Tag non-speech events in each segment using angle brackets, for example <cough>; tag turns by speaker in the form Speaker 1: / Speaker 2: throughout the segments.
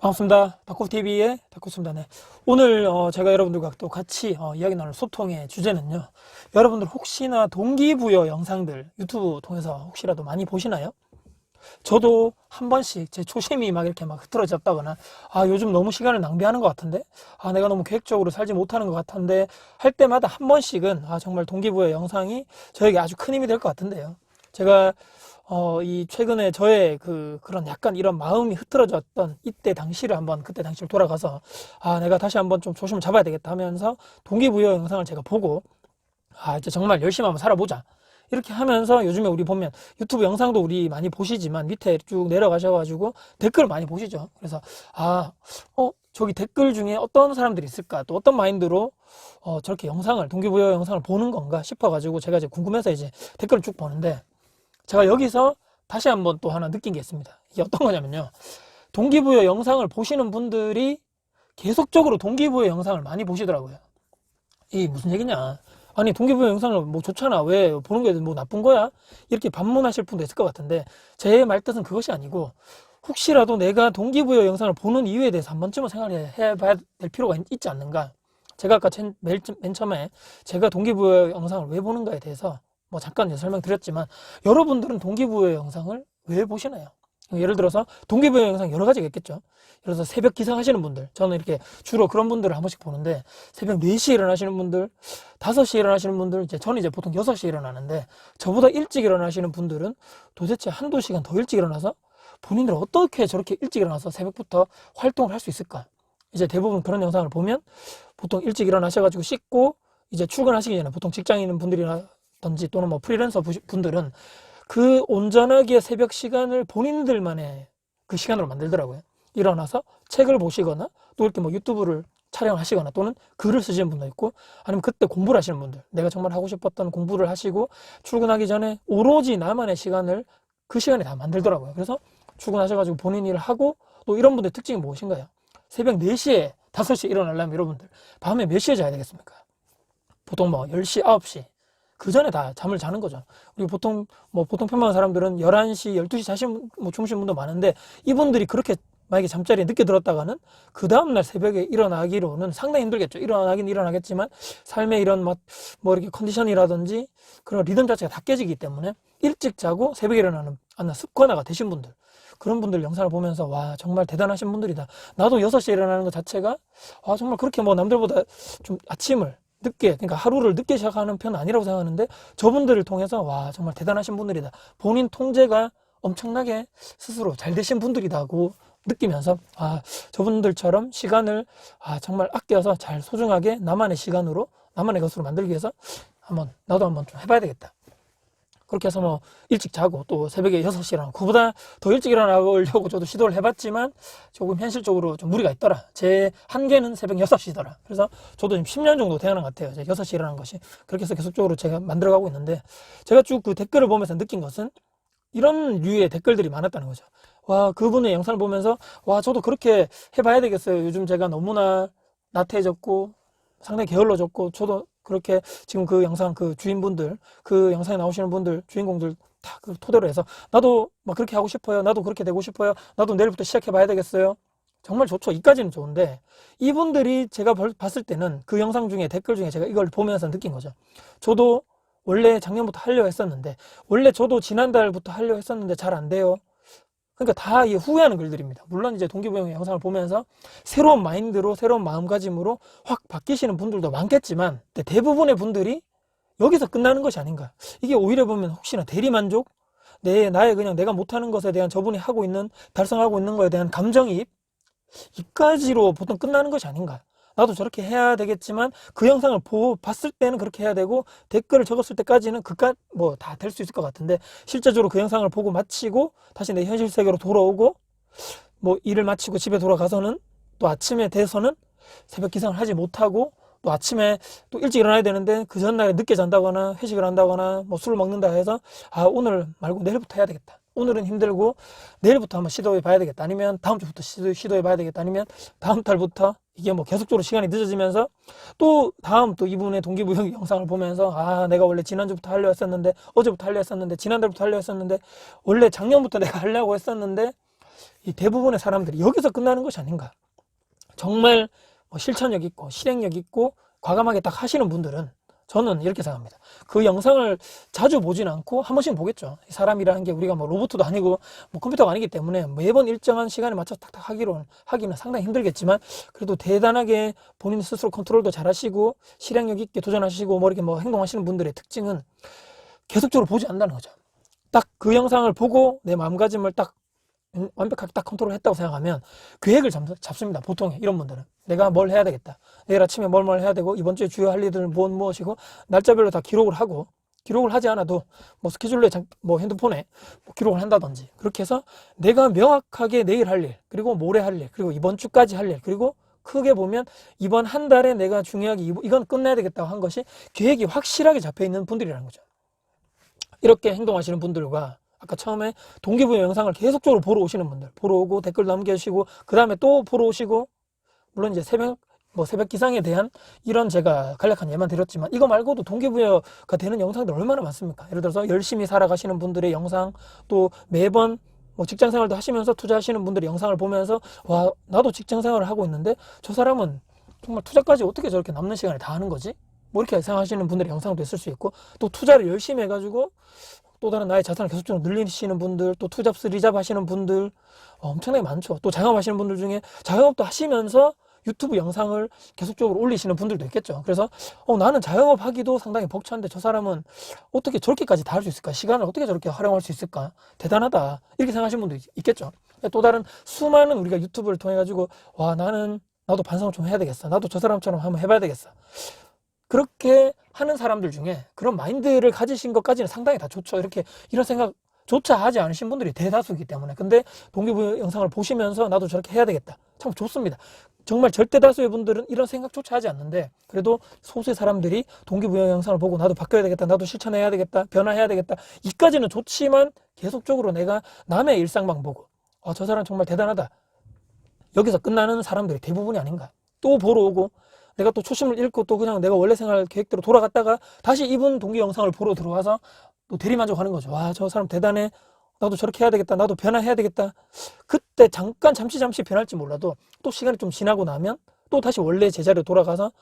Speaker 1: 반갑습니다. 다코TV의 다코입니다. 네. 오늘 어, 제가 여러분들과 또 같이 어, 이야기 나눌 소통의 주제는요. 여러분들 혹시나 동기부여 영상들 유튜브 통해서 혹시라도 많이 보시나요? 저도 한 번씩 제 초심이 막 이렇게 막 흐트러졌다거나 아 요즘 너무 시간을 낭비하는 것 같은데 아 내가 너무 계획적으로 살지 못하는 것 같은데 할 때마다 한 번씩은 아 정말 동기부여 영상이 저에게 아주 큰 힘이 될 것 같은데요. 제가 어, 이 최근에 저의 그 그런 약간 이런 마음이 흐트러졌던 이때 당시를 한번 그때 당시를 돌아가서 아 내가 다시 한번 좀 조심을 잡아야 되겠다 하면서 동기부여 영상을 제가 보고 아 이제 정말 열심히 한번 살아보자. 이렇게 하면서 요즘에 우리 보면 유튜브 영상도 우리 많이 보시지만 밑에 쭉 내려가셔가지고 댓글을 많이 보시죠. 그래서 아 어 저기 댓글 중에 어떤 사람들이 있을까? 또 어떤 마인드로 어 저렇게 영상을 동기부여 영상을 보는 건가 싶어가지고 제가 이제 궁금해서 이제 댓글을 쭉 보는데 제가 여기서 다시 한번 또 하나 느낀 게 있습니다. 이게 어떤 거냐면요. 동기부여 영상을 보시는 분들이 계속적으로 동기부여 영상을 많이 보시더라고요. 이 무슨 얘기냐. 아니, 동기부여 영상을 뭐 좋잖아. 왜 보는 게 뭐 나쁜 거야? 이렇게 반문하실 분도 있을 것 같은데, 제 말뜻은 그것이 아니고, 혹시라도 내가 동기부여 영상을 보는 이유에 대해서 한 번쯤은 생각을 해봐야 될 필요가 있- 있지 않는가. 제가 아까 맨 처음에 제가 동기부여 영상을 왜 보는가에 대해서 뭐 잠깐 설명드렸지만 여러분들은 동기부여 영상을 왜 보시나요? 예를 들어서 동기부여 영상 여러 가지가 있겠죠. 예를 들어서 새벽 기상 하시는 분들, 저는 이렇게 주로 그런 분들을 한 번씩 보는데 새벽 4시에 일어나시는 분들, 5시에 일어나시는 분들, 이제 저는 이제 보통 6시에 일어나는데 저보다 일찍 일어나시는 분들은 도대체 한두 시간 더 일찍 일어나서 본인들 어떻게 저렇게 일찍 일어나서 새벽부터 활동을 할 수 있을까? 이제 대부분 그런 영상을 보면 보통 일찍 일어나셔가지고 씻고 이제 출근하시기 전에 보통 직장인 분들이나 든지 또는 뭐 프리랜서 부- 분들은 그 온전하게 새벽 시간을 본인들만의 그 시간으로 만들더라고요. 일어나서 책을 보시거나 또 이렇게 뭐 유튜브를 촬영하시거나 또는 글을 쓰시는 분도 있고 아니면 그때 공부를 하시는 분들 내가 정말 하고 싶었던 공부를 하시고 출근하기 전에 오로지 나만의 시간을 그 시간에 다 만들더라고요. 그래서 출근하셔가지고 본인 일을 하고 또 이런 분들 특징이 무엇인가요? 새벽 4시에 5시에 일어나려면 여러분들 밤에 몇 시에 자야 되겠습니까? 보통 뭐 10시, 9시 그 전에 다 잠을 자는 거죠. 우리 보통 뭐 보통 평범한 사람들은 11시, 12시 자신 뭐 분도 많은데 이분들이 그렇게 만약에 잠자리에 늦게 들었다가는 그 다음날 새벽에 일어나기로는 상당히 힘들겠죠. 일어나긴 일어나겠지만 삶의 이런 뭐, 뭐 이렇게 컨디션이라든지 그런 리듬 자체가 다 깨지기 때문에 일찍 자고 새벽에 일어나는 하나 습관화가 되신 분들 그런 분들 영상을 보면서 와 정말 대단하신 분들이다. 나도 6시에 일어나는 것 자체가 와 정말 그렇게 뭐 남들보다 좀 아침을 늦게 그러니까 하루를 늦게 시작하는 편은 아니라고 생각하는데 저분들을 통해서 와 정말 대단하신 분들이다. 본인 통제가 엄청나게 스스로 잘 되신 분들이다고 느끼면서 아 저분들처럼 시간을 아 정말 아껴서 잘 소중하게 나만의 시간으로 나만의 것으로 만들기 위해서 한번 나도 한번 좀 해봐야 되겠다. 그렇게 해서 뭐 일찍 자고 또 새벽에 6시에 일어나고 그보다 더 일찍 일어나려고 저도 시도를 해봤지만 조금 현실적으로 좀 무리가 있더라. 제 한계는 새벽 6시더라. 그래서 저도 지금 10년 정도 되는 것 같아요. 이제 6시에 일어나는 것이. 그렇게 해서 계속적으로 제가 만들어가고 있는데 제가 쭉 그 댓글을 보면서 느낀 것은 이런 류의 댓글들이 많았다는 거죠. 와, 그분의 영상을 보면서 와, 저도 그렇게 해봐야 되겠어요. 요즘 제가 너무나 나태해졌고 상당히 게을러졌고 저도 그렇게 지금 그 영상 그 주인분들 그 영상에 나오시는 분들 주인공들 다 그 토대로 해서 나도 막 그렇게 하고 싶어요. 나도 그렇게 되고 싶어요. 나도 내일부터 시작해 봐야 되겠어요. 정말 좋죠. 이까지는 좋은데 이분들이 제가 벌- 봤을 때는 그 영상 중에 댓글 중에 제가 이걸 보면서 느낀 거죠. 저도 원래 작년부터 하려 했었는데 원래 저도 지난달부터 하려 했었는데 잘 안 돼요. 그러니까 다이 후회하는 글들입니다. 물론 이제 동기부여 영상을 보면서 새로운 마인드로 새로운 마음가짐으로 확 바뀌시는 분들도 많겠지만 대부분의 분들이 여기서 끝나는 것이 아닌가. 이게 오히려 보면 혹시나 대리만족, 내 나의 그냥 내가 못하는 것에 대한 저분이 하고 있는 달성하고 있는 것에 대한 감정이입 이까지로 보통 끝나는 것이 아닌가. 나도 저렇게 해야 되겠지만 그 영상을 보, 봤을 때는 그렇게 해야 되고 댓글을 적었을 때까지는 그까 뭐다 될 수 있을 것 같은데 실제적으로 그 영상을 보고 마치고 다시 내 현실 세계로 돌아오고 뭐 일을 마치고 집에 돌아가서는 또 아침에 돼서는 새벽 기상을 하지 못하고 또 아침에 또 일찍 일어나야 되는데 그 전날에 늦게 잔다거나 회식을 한다거나 뭐 술을 먹는다 해서 아 오늘 말고 내일부터 해야 되겠다. 오늘은 힘들고 내일부터 한번 시도해 봐야 되겠다. 아니면 다음 주부터 시도, 시도해 봐야 되겠다. 아니면 다음 달부터 이게 뭐 계속적으로 시간이 늦어지면서 또 다음 또 이분의 동기부여 <laughs> 영상을 보면서 아 내가 원래 지난주부터 하려 했었는데 어제부터 하려 했었는데 지난달부터 하려 했었는데 원래 작년부터 내가 하려고 했었는데 이 대부분의 사람들이 여기서 끝나는 것이 아닌가. 정말 뭐 실천력 있고 실행력 있고 과감하게 딱 하시는 분들은 저는 이렇게 생각합니다. 그 영상을 자주 보진 않고 한 번씩 보겠죠. 이 사람이라는 게 우리가 뭐 로봇도 아니고 뭐 컴퓨터가 아니기 때문에 매번 일정한 시간에 맞춰 탁탁 하기로 하기는 상당히 힘들겠지만 그래도 대단하게 본인 스스로 컨트롤도 잘 하시고 실행력 있게 도전하시고 뭐 이렇게 뭐 행동하시는 분들의 특징은 계속적으로 보지 않는다는 거죠. 딱 그 영상을 보고 내 마음가짐을 딱 음, 완벽하게 딱 컨트롤 했다고 생각하면 계획을 잡, 잡습니다. 보통 이런 분들은. 내가 뭘 해야 되겠다. 내일 아침에 뭘 뭘 해야 되고, 이번 주에 주요 할 일들은 무엇 무엇이고, 날짜별로 다 기록을 하고, 기록을 하지 않아도, 뭐 스케줄에, 장- 뭐 핸드폰에 뭐 기록을 한다든지, 그렇게 해서 내가 명확하게 내일 할 일, 그리고 모레 할 일, 그리고 이번 주까지 할 일, 그리고 크게 보면 이번 한 달에 내가 중요하게 이- 이건 끝내야 되겠다고 한 것이 계획이 확실하게 잡혀 있는 분들이라는 거죠. 이렇게 행동하시는 분들과 아까 처음에 동기부여 영상을 계속적으로 보러 오시는 분들, 보러 오고 댓글 남겨주시고, 그 다음에 또 보러 오시고, 물론 이제 새벽, 뭐 새벽 기상에 대한 이런 제가 간략한 예만 드렸지만, 이거 말고도 동기부여가 되는 영상들 얼마나 많습니까? 예를 들어서 열심히 살아가시는 분들의 영상, 또 매번 뭐 직장 생활도 하시면서 투자하시는 분들의 영상을 보면서, 와, 나도 직장 생활을 하고 있는데, 저 사람은 정말 투자까지 어떻게 저렇게 남는 시간에 다 하는 거지? 뭐 이렇게 생각하시는 분들의 영상도 있을 수 있고, 또 투자를 열심히 해가지고, 또 다른 나의 자산을 계속적으로 늘리시는 분들, 또 투잡스 리잡 하시는 분들 어, 엄청나게 많죠. 또 자영업하시는 분들 중에 자영업도 하시면서 유튜브 영상을 계속적으로 올리시는 분들도 있겠죠. 그래서 어, 나는 자영업 하기도 상당히 벅찬데 저 사람은 어떻게 저렇게까지 다 할 수 있을까? 시간을 어떻게 저렇게 활용할 수 있을까? 대단하다. 이렇게 생각하시는 분도 있- 있겠죠. 또 다른 수많은 우리가 유튜브를 통해 가지고 와 나는 나도 반성을 좀 해야 되겠어. 나도 저 사람처럼 한번 해봐야 되겠어. 그렇게 하는 사람들 중에 그런 마인드를 가지신 것까지는 상당히 다 좋죠. 이렇게 이런 생각 조차 하지 않으신 분들이 대다수이기 때문에. 근데 동기부여 영상을 보시면서 나도 저렇게 해야 되겠다. 참 좋습니다. 정말 절대 다수의 분들은 이런 생각조차 하지 않는데 그래도 소수의 사람들이 동기부여 영상을 보고 나도 바뀌어야 되겠다. 나도 실천해야 되겠다. 변화해야 되겠다. 이까지는 좋지만 계속적으로 내가 남의 일상만 보고 아, 저 사람 정말 대단하다. 여기서 끝나는 사람들이 대부분이 아닌가. 또 보러 오고 내가 또 초심을 잃고 또 그냥 내가 원래 생활 계획대로 돌아갔다가 다시 이분 동기 영상을 보러 들어와서 또 대리만족하는 거죠. 와, 저 사람 대단해. 나도 저렇게 해야 되겠다. 나도 변화해야 되겠다. 그때 잠깐 잠시 잠시 변할지 몰라도 또 시간이 좀 지나고 나면 또 다시 원래 제자리로 돌아가서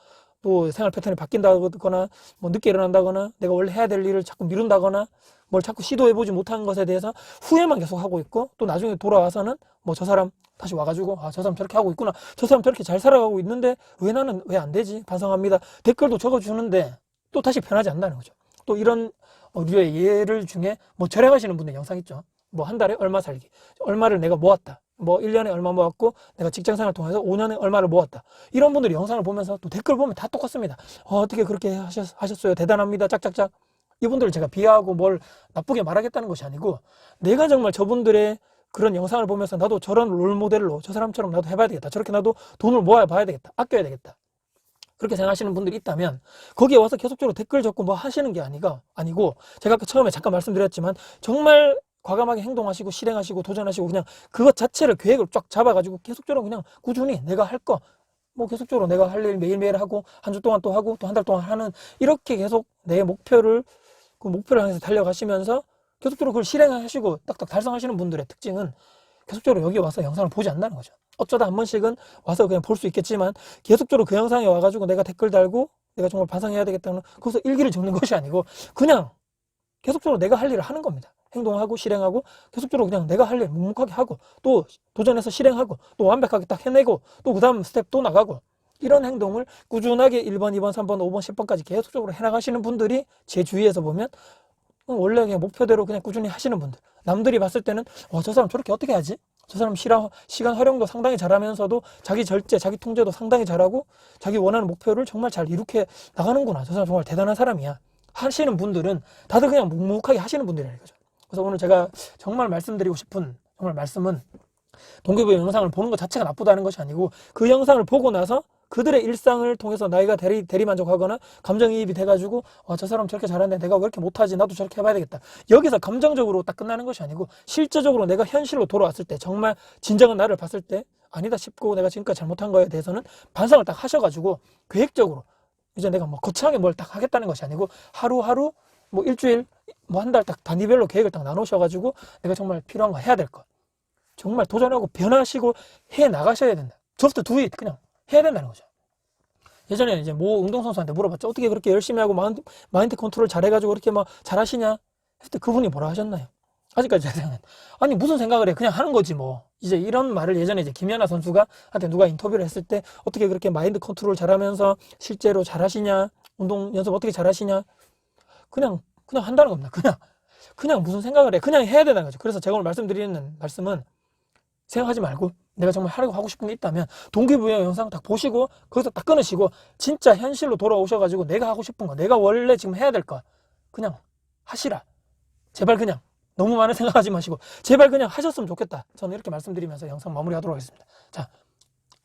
Speaker 1: 또 생활 패턴이 바뀐다거나 뭐 늦게 일어난다거나 내가 원래 해야 될 일을 자꾸 미룬다거나 뭘 자꾸 시도해보지 못한 것에 대해서 후회만 계속 하고 있고 또 나중에 돌아와서는 뭐 저 사람 다시 와가지고 아 저 사람 저렇게 하고 있구나. 저 사람 저렇게 잘 살아가고 있는데 왜 나는 왜 안 되지? 반성합니다. 댓글도 적어주는데 또 다시 변하지 않는다는 거죠. 또 이런 어, 류의 예를 중에 뭐 절약하시는 분들 영상 있죠. 뭐 한 달에 얼마 살기? 얼마를 내가 모았다. 뭐 1년에 얼마 모았고 내가 직장 생활 통해서 5년에 얼마를 모았다. 이런 분들이 영상을 보면서 또 댓글 보면 다 똑같습니다. 어, 어떻게 그렇게 하셨, 하셨어요? 대단합니다. 짝짝짝 이분들을 제가 비하하고 뭘 나쁘게 말하겠다는 것이 아니고 내가 정말 저분들의 그런 영상을 보면서 나도 저런 롤 모델로 저 사람처럼 나도 해봐야 되겠다. 저렇게 나도 돈을 모아 봐야 되겠다. 아껴야 되겠다. 그렇게 생각하시는 분들이 있다면 거기에 와서 계속적으로 댓글 적고 뭐 하시는 게 아니가 아니고 제가 처음에 잠깐 말씀드렸지만 정말 과감하게 행동하시고 실행하시고 도전하시고 그냥 그것 자체를 계획을 쫙 잡아가지고 계속적으로 그냥 꾸준히 내가 할 거 뭐 계속적으로 내가 할 일 매일매일 하고 한 주 동안 또 하고 또 한 달 동안 하는 이렇게 계속 내 목표를 그 목표를 향해서 달려가시면서 계속적으로 그걸 실행하시고 딱딱 달성하시는 분들의 특징은 계속적으로 여기 와서 영상을 보지 않는다는 거죠. 어쩌다 한 번씩은 와서 그냥 볼 수 있겠지만 계속적으로 그 영상에 와가지고 내가 댓글 달고 내가 정말 반성해야 되겠다는 거기서 일기를 적는 것이 아니고 그냥 계속적으로 내가 할 일을 하는 겁니다. 행동하고 실행하고 계속적으로 그냥 내가 할 일 묵묵하게 하고 또 도전해서 실행하고 또 완벽하게 딱 해내고 또 그 다음 스텝 또 나가고 이런 행동을 꾸준하게 1번, 2번, 3번, 5번, 10번까지 계속적으로 해나가시는 분들이 제 주위에서 보면 어, 원래 그냥 목표대로 그냥 꾸준히 하시는 분들. 남들이 봤을 때는, 와, 저 사람 저렇게 어떻게 하지? 저 사람 시라, 시간 활용도 상당히 잘하면서도 자기 절제, 자기 통제도 상당히 잘하고 자기 원하는 목표를 정말 잘 이룩해 나가는구나. 저 사람 정말 대단한 사람이야. 하시는 분들은 다들 그냥 묵묵하게 하시는 분들이라는 거죠. 그래서 오늘 제가 정말 말씀드리고 싶은 정말 말씀은 동기부여 영상을 보는 것 자체가 나쁘다는 것이 아니고 그 영상을 보고 나서 그들의 일상을 통해서 나이가 대리, 대리만족하거나 감정이입이 돼가지고 와, 저 사람 저렇게 잘하는데 내가 왜 이렇게 못하지 나도 저렇게 해봐야 되겠다. 여기서 감정적으로 딱 끝나는 것이 아니고 실제적으로 내가 현실로 돌아왔을 때 정말 진정한 나를 봤을 때 아니다 싶고 내가 지금까지 잘못한 거에 대해서는 반성을 딱 하셔가지고 계획적으로 이제 내가 뭐 거창하게 뭘 딱 하겠다는 것이 아니고 하루하루 뭐 일주일 뭐 한 달 딱 단위별로 계획을 딱 나누셔가지고 내가 정말 필요한 거 해야 될 것. 정말 도전하고 변화하시고 해 나가셔야 된다. 저부터 두잇 그냥 해야 된다는 거죠. 예전에 이제 모 운동선수한테 물어봤죠. 어떻게 그렇게 열심히 하고 마인드, 마인드 컨트롤 잘해가지고 그렇게 막 잘하시냐? 했을 때 그분이 뭐라 하셨나요? 아직까지 제 생각은. 아니, 무슨 생각을 해. 그냥 하는 거지 뭐. 이제 이런 말을 예전에 이제 김연아 선수가 한테 누가 인터뷰를 했을 때 어떻게 그렇게 마인드 컨트롤 잘하면서 실제로 잘하시냐? 운동 연습 어떻게 잘하시냐? 그냥, 그냥 한다는 겁니다. 그냥. 그냥 무슨 생각을 해. 그냥 해야 되는 거죠. 그래서 제가 오늘 말씀드리는 말씀은 생각하지 말고 내가 정말 하려고 하고 싶은 게 있다면 동기부여 영상 딱 보시고 거기서 딱 끊으시고 진짜 현실로 돌아오셔가지고 내가 하고 싶은 거 내가 원래 지금 해야 될 거 그냥 하시라 제발 그냥 너무 많은 생각하지 마시고 제발 그냥 하셨으면 좋겠다 저는 이렇게 말씀드리면서 영상 마무리하도록 하겠습니다 자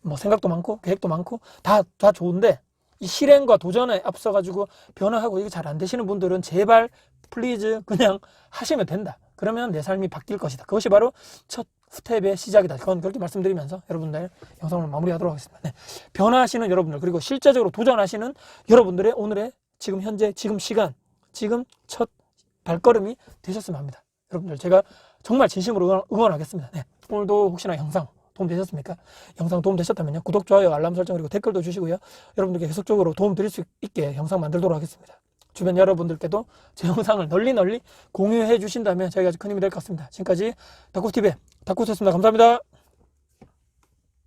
Speaker 1: 뭐 생각도 많고 계획도 많고 다 다 좋은데 이 실행과 도전에 앞서가지고 변화하고 이게 잘 안 되시는 분들은 제발 플리즈 그냥 하시면 된다. 그러면 내 삶이 바뀔 것이다. 그것이 바로 첫 스텝의 시작이다. 그건 그렇게 말씀드리면서 여러분들 영상을 마무리하도록 하겠습니다. 네. 변화하시는 여러분들 그리고 실제적으로 도전하시는 여러분들의 오늘의 지금 현재 지금 시간 지금 첫 발걸음이 되셨으면 합니다. 여러분들 제가 정말 진심으로 응원, 응원하겠습니다. 네. 오늘도 혹시나 영상 도움 되셨습니까? 영상 도움 되셨다면요. 구독, 좋아요, 알람 설정 그리고 댓글도 주시고요. 여러분들께 계속적으로 도움 드릴 수 있게 영상 만들도록 하겠습니다. 주변 여러분들께도 제 영상을 널리 널리 공유해 주신다면 저희가 큰 힘이 될 것 같습니다. 지금까지 닥구TV의 닥구였습니다. 감사합니다.